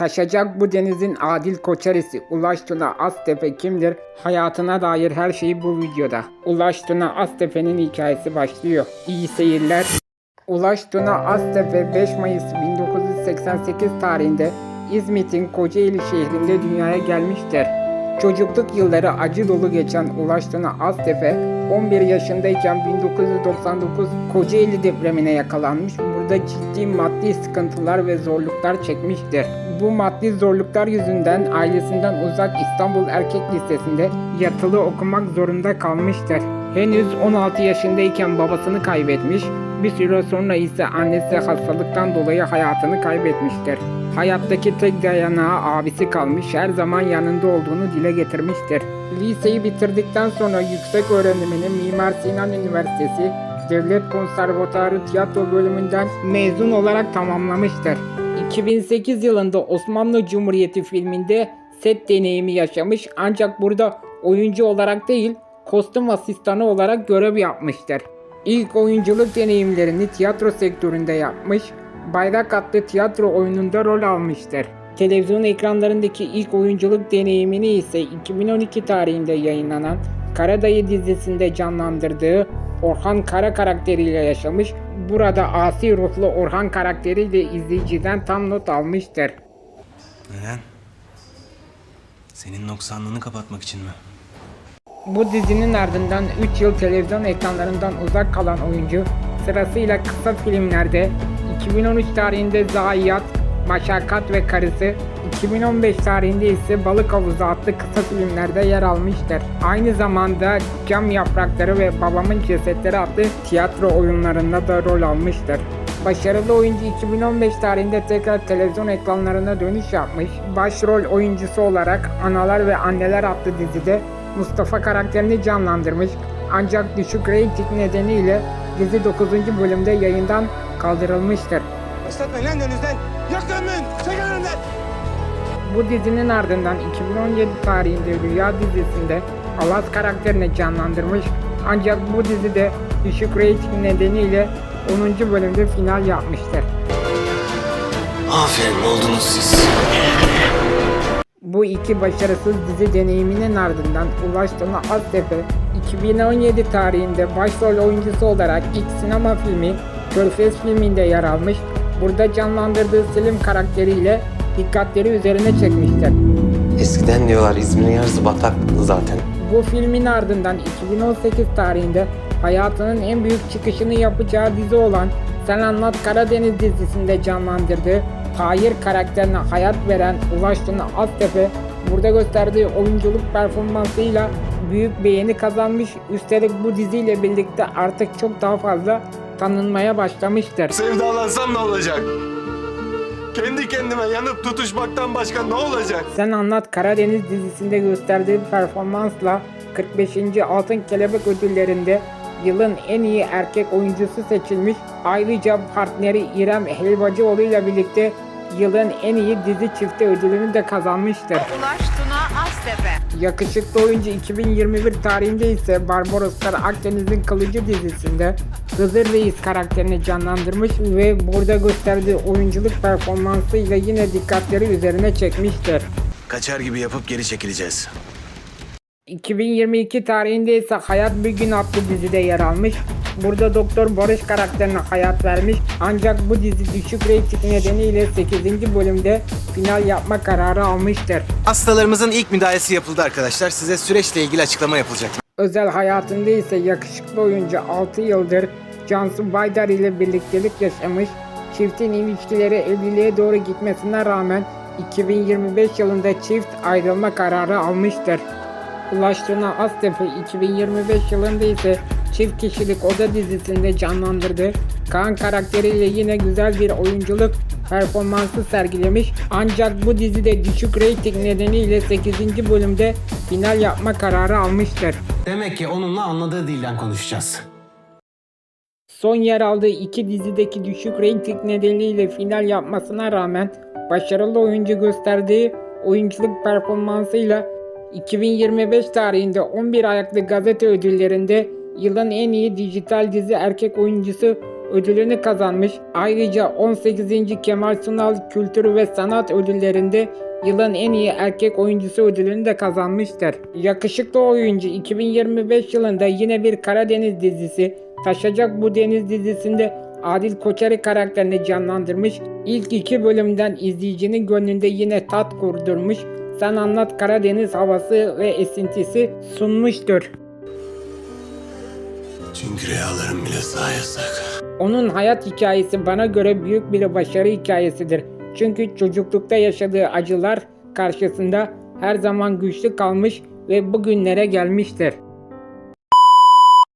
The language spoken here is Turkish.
Taşacak bu denizin adil koçerisi Ulaş Tuna kimdir? Hayatına dair her şey bu videoda. Ulaş Tuna hikayesi başlıyor. İyi seyirler. Ulaş Tuna Aztepe 5 Mayıs 1988 tarihinde İzmit'in Kocaeli şehrinde dünyaya gelmiştir. Çocukluk yılları acı dolu geçen Ulaş Tuna Aztepe 11 yaşındayken 1999 Kocaeli depremine yakalanmış. Burada ciddi maddi sıkıntılar ve zorluklar çekmiştir. Bu maddi zorluklar yüzünden ailesinden uzak İstanbul Erkek Lisesi'nde yatılı okumak zorunda kalmıştır. Henüz 16 yaşındayken babasını kaybetmiş, bir süre sonra ise annesi hastalıktan dolayı hayatını kaybetmiştir. Hayattaki tek dayanağı abisi kalmış, her zaman yanında olduğunu dile getirmiştir. Liseyi bitirdikten sonra yüksek öğrenimini Mimar Sinan Üniversitesi Devlet Konservatuarı Tiyatro bölümünden mezun olarak tamamlamıştır. 2008 yılında Osmanlı Cumhuriyeti filminde set deneyimi yaşamış ancak burada oyuncu olarak değil kostüm asistanı olarak görev yapmıştır. İlk oyunculuk deneyimlerini tiyatro sektöründe yapmış, Bayrak adlı tiyatro oyununda rol almıştır. Televizyon ekranlarındaki ilk oyunculuk deneyimini ise 2012 tarihinde yayınlanan Karadayı dizisinde canlandırdığı Orhan Kara karakteriyle yaşamış. Burada asi ruhlu Orhan karakteriyle izleyiciden tam not almıştır. Neden? Senin noksanlığını kapatmak için mi? Bu dizinin ardından 3 yıl televizyon ekranlarından uzak kalan oyuncu sırasıyla kısa filmlerde 2013 tarihinde Zayiat, Maşakat ve Karısı, 2015 tarihinde ise Balık Havuzu adlı kısa filmlerde yer almıştır. Aynı zamanda Cam Yaprakları ve Babamın Cesetleri adlı tiyatro oyunlarında da rol almıştır. Başarılı oyuncu 2015 tarihinde tekrar televizyon ekranlarına dönüş yapmış. Başrol oyuncusu olarak Analar ve Anneler adlı dizide Mustafa karakterini canlandırmış. Ancak düşük reyting nedeniyle dizi 9. bölümde yayından kaldırılmıştır. Başlatmayın lan önünüzden. Mı? Çekil önümden. Bu dizinin ardından 2017 tarihinde Rüya dizisinde Alas karakterini canlandırmış. Ancak bu dizide düşük reyting nedeniyle 10. bölümde final yapmıştır. Aferin oldunuz siz. Bu iki başarısız dizi deneyiminin ardından Ulaş Tuna Aztepe 2017 tarihinde başrol oyuncusu olarak ilk sinema filmi Körfez filminde yer almış. Burada canlandırdığı Selim karakteriyle dikkatleri üzerine çekmiştir. Eskiden diyorlar İzmir'in yarısı bataktı zaten. Bu filmin ardından 2018 tarihinde hayatının en büyük çıkışını yapacağı dizi olan Sen Anlat Karadeniz dizisinde canlandırdığı Tahir karakterine hayat veren Ulaş Tuna Aztepe burada gösterdiği oyunculuk performansıyla büyük beğeni kazanmış. Üstelik bu diziyle birlikte artık çok daha fazla tanınmaya başlamıştır. Sevdalansam ne olacak? Kendi kendime yanıp tutuşmaktan başka ne olacak? Sen Anlat Karadeniz dizisinde gösterdiği performansla 45. Altın Kelebek ödüllerinde yılın en iyi erkek oyuncusu seçilmiş. Ayrıca partneri İrem Helvacıoğlu ile birlikte yılın en iyi dizi çifti ödülünü de kazanmıştır. Ulaş Tuna Aztepe. Yakışıklı oyuncu 2021 tarihinde ise Barbaroslar Akdeniz'in Kılıcı dizisinde Hızır Reis karakterini canlandırmış ve burada gösterdiği oyunculuk performansıyla yine dikkatleri üzerine çekmiştir. Kaçar gibi yapıp geri çekileceğiz. 2022 tarihinde ise Hayat Bir Gün adlı dizide yer almış. Burada Doktor Barış karakterine hayat vermiş. Ancak bu dizi düşük reyting nedeniyle 8. bölümde final yapma kararı almıştır. Hastalarımızın ilk müdahalesi yapıldı arkadaşlar. Size süreçle ilgili açıklama yapılacak. Özel hayatında ise yakışıklı oyuncu 6 yıldır Cansu Baydar ile birliktelik yaşamış. Çiftin ilişkileri evliliğe doğru gitmesine rağmen 2025 yılında çift ayrılma kararı almıştır. Ulaş Tuna Aztepe 2025 yılında ise çift kişilik oda dizisinde canlandırdı. Kaan karakteriyle yine güzel bir oyunculuk performansı sergilemiş. Ancak bu dizide düşük reyting nedeniyle 8. bölümde final yapma kararı almıştır. Demek ki onunla anladığı dilden konuşacağız. Son yer aldığı iki dizideki düşük reyting nedeniyle final yapmasına rağmen başarılı oyuncu gösterdiği oyunculuk performansıyla 2025 tarihinde 11 ayaklı gazete ödüllerinde yılın en iyi dijital dizi erkek oyuncusu ödülünü kazanmış. Ayrıca 18. Kemal Sunal Kültür ve Sanat Ödülleri'nde yılın en iyi erkek oyuncusu ödülünü de kazanmıştır. Yakışıklı oyuncu 2025 yılında yine bir Karadeniz dizisi Taşacak Bu Deniz dizisinde Adil Koçeri karakterini canlandırmış. İlk iki bölümden izleyicinin gönlünde yine tat kurdurmuş. Sen Anlat Karadeniz havası ve esintisi sunmuştur. Çünkü rüyalarım bile sağ yasak. Onun hayat hikayesi bana göre büyük bir başarı hikayesidir. Çünkü çocuklukta yaşadığı acılar karşısında her zaman güçlü kalmış ve bugünlere gelmiştir.